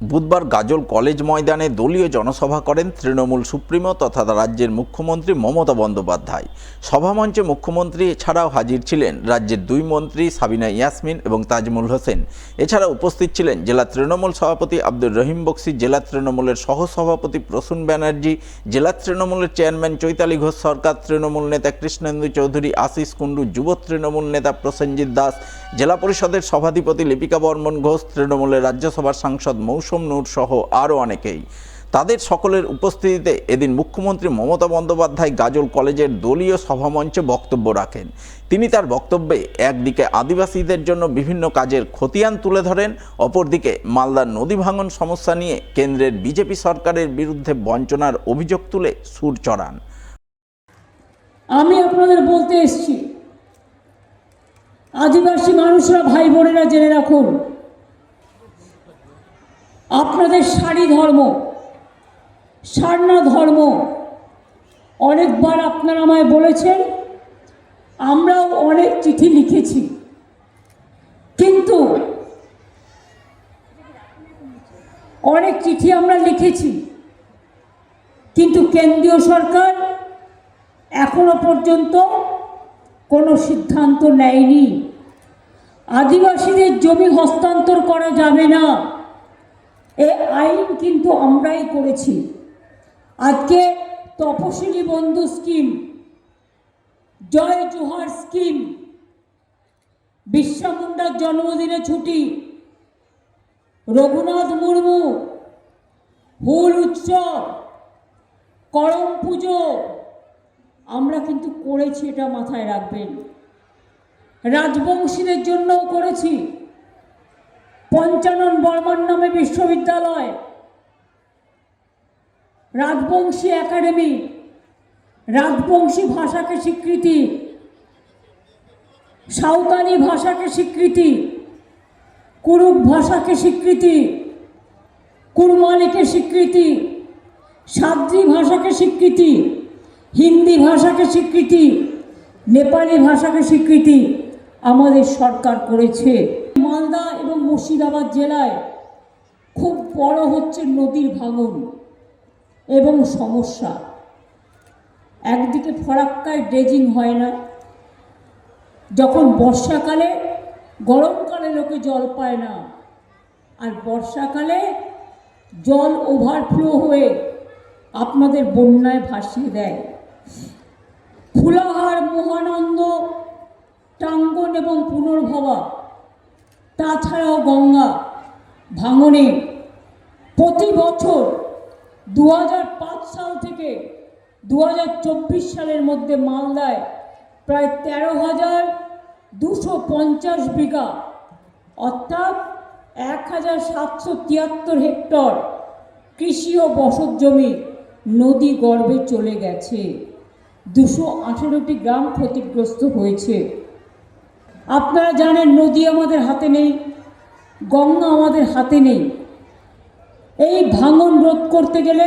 বুধবার গাজল কলেজ ময়দানে দলীয় জনসভা করেন তৃণমূল সুপ্রিমো তথা রাজ্যের মুখ্যমন্ত্রী মমতা বন্দ্যোপাধ্যায়। সভামঞ্চে মুখ্যমন্ত্রী এছাড়াও হাজির ছিলেন রাজ্যের দুই মন্ত্রী সাবিনা ইয়াসমিন এবং তাজমুল হোসেন। এছাড়া উপস্থিত ছিলেন জেলা তৃণমূল সভাপতি আব্দুর রহিম বক্সি, জেলা তৃণমূলের সহসভাপতি প্রসূন ব্যানার্জি, জেলা তৃণমূলের চেয়ারম্যান চৈতালি ঘোষ সরকার, তৃণমূল নেতা কৃষ্ণেন্দু চৌধুরী, আশিস কুণ্ডু, যুব তৃণমূল নেতা প্রসেনজিৎ দাস, জেলা পরিষদের সভাধিপতি লিপিকা বর্মন ঘোষ, তৃণমূলের রাজ্যসভার সাংসদ মৌসুম নূর সহ আরও অনেকেই। তাদের সকলের উপস্থিতিতে এদিন মুখ্যমন্ত্রী মমতা বন্দ্যোপাধ্যায় গাজল কলেজের দলীয় সভামঞ্চে বক্তব্য রাখেন। তিনি তার বক্তব্যে একদিকে আদিবাসীদের জন্য বিভিন্ন কাজের খতিয়ান তুলে ধরেন, অপরদিকে মালদার নদী ভাঙন সমস্যা নিয়ে কেন্দ্রের বিজেপি সরকারের বিরুদ্ধে বঞ্চনার অভিযোগ তুলে সুর চড়ান। আমি আপনাদের বলতে এসছি, আদিবাসী মানুষরা ভাই বোনেরা জেনে রাখুন আপনাদের শাড়ি ধর্ম, সারনা ধর্ম অনেকবার আপনারা আমায় বলেছেন, আমরাও অনেক চিঠি লিখেছি। কিন্তু অনেক চিঠি আমরা লিখেছি, কিন্তু কেন্দ্রীয় সরকার এখনও পর্যন্ত কোনো সিদ্ধান্ত নেয়নি। আদিবাসীদের জমি হস্তান্তর করা যাবে না। এ আইন কিন্তু আমরাই করেছি। আজকে তপশিলি বন্ধু স্কিম, জয় জোহার স্কিম বিরসা মুন্ডার জন্মদিনে ছুটি, রঘুনাথ মুর্মু, হুল উৎসব, করম পুজো, আমরা কিন্তু করেছি এটা মাথায় রাখবেন। রাজবংশীদের জন্যও করেছি। পঞ্চানন বর্মন নামে বিশ্ববিদ্যালয়। রাজবংশী একাডেমি, রাজবংশী ভাষাকে স্বীকৃতি, সাঁওতালি ভাষাকে স্বীকৃতি কুরুক ভাষাকে স্বীকৃতি, কুরমালিকে স্বীকৃতি, সাদ্রি ভাষাকে স্বীকৃতি, হিন্দি ভাষাকে স্বীকৃতি, নেপালি ভাষাকে স্বীকৃতি আমাদের সরকার করেছে। মালদা এবং মুর্শিদাবাদ জেলায় খুব বড় হচ্ছে নদীর ভাঙন এবং সমস্যা। একদিকে ফরাক্কায় ড্রেজিং হয় না। যখন বর্ষাকালে, গরমকালে লোকে জল পায় না। আর বর্ষাকালে জল ওভারফ্লো হয়ে আপনাদের বন্যায় ভাসিয়ে দেয়। ফুলাহার, মহানন্দ, টাঙ্গন এবং পুনর্ভবা তাছাড়াও গঙ্গা ভাঙনে প্রতি বছর দু হাজার পাঁচ সাল থেকে দু হাজার চব্বিশ সালের মধ্যে মালদায় প্রায় তেরো হাজার দুশো পঞ্চাশ বিঘা, অর্থাৎ এক হাজার সাতশো তিয়াত্তর হেক্টর কৃষি ও বসত জমি নদী গর্ভে চলে গেছে। দুশো আঠেরোটি গ্রাম ক্ষতিগ্রস্ত হয়েছে। আপনারা জানেন নদী আমাদের হাতে নেই, গঙ্গা আমাদের হাতে নেই। এই ভাঙন রোধ করতে গেলে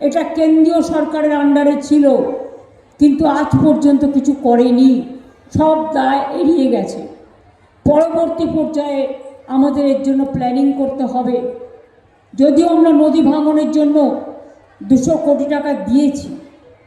এটা কেন্দ্রীয় সরকারের আন্ডারে ছিল, কিন্তু আজ পর্যন্ত কিছু করেনি। সব দায় এড়িয়ে গেছে। পরবর্তী পর্যায়ে আমাদের এর জন্য প্ল্যানিং করতে হবে। যদিও আমরা নদী ভাঙনের জন্য দুশো কোটি টাকা দিয়েছি